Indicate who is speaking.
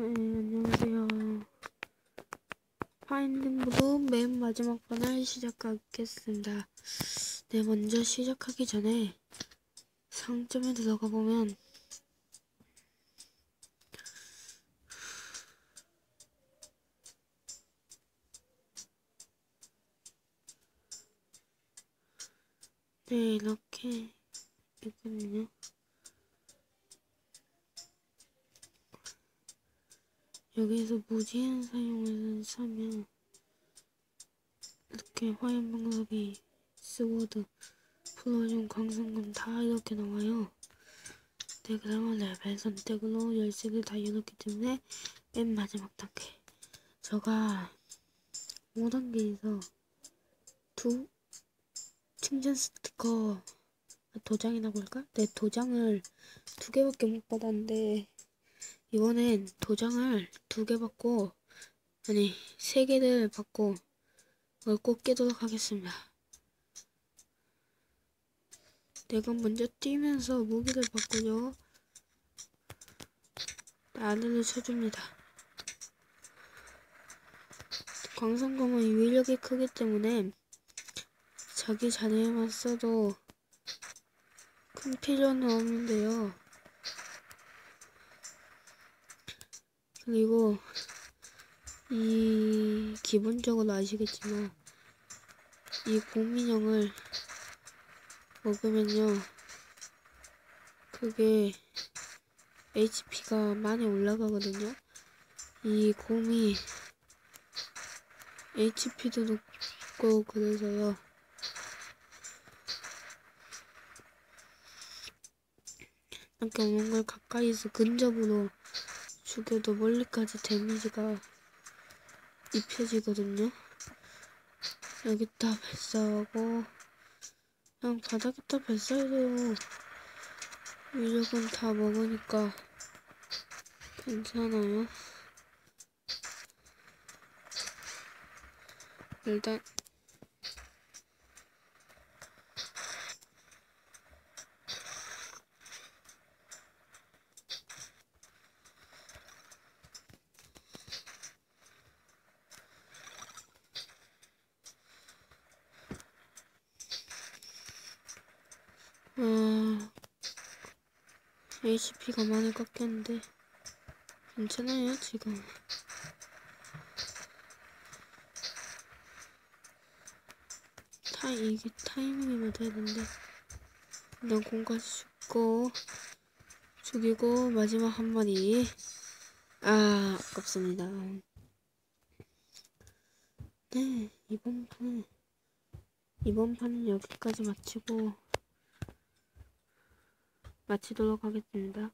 Speaker 1: 네, 안녕하세요. 파인딩부도 맨 마지막 번을 시작하겠습니다. 네, 먼저 시작하기 전에 상점에 들어가 보면 네, 이렇게 있거든요. 여기에서 무제한 사용을 사면 이렇게 화염 방석이 스워드 플로중 광선검 다 이렇게 나와요. 네, 그러면 레벨 선택으로 열쇠를 다 열었기 때문에 맨 마지막 단계 제가 5단계에서 두 충전 스티커 도장이라고 할까? 네, 도장을 두 개밖에 못 받았는데 이번엔 도장을 두 개 받고 아니 세 개를 받고 그걸 꼭 깨도록 하겠습니다. 내가 먼저 뛰면서 무기를 바꾸죠. 아래를 쳐줍니다. 광선검은 위력이 크기 때문에 자기 자리에만 써도 큰 필요는 없는데요. 그리고 이 기본적으로 아시겠지만 이 곰인형을 먹으면요 그게 HP가 많이 올라가거든요. 이 곰이 HP도 높고 그래서요 이렇게 오는 걸 가까이서 근접으로 죽여도 멀리까지 데미지가 입혀지거든요. 여기다 발사하고 그냥 바닥에다 발사해도 위력은 다 먹으니까 괜찮아요. 일단 아, HP가 많이 깎였는데 괜찮아요 지금. 타 이게 타이밍이 맞아야 되는데 일단 공까지 죽고 죽이고 마지막 한 마리 아 아깝습니다. 네 이번 판은 이번 판은 여기까지 마치고 마치도록 하겠습니다.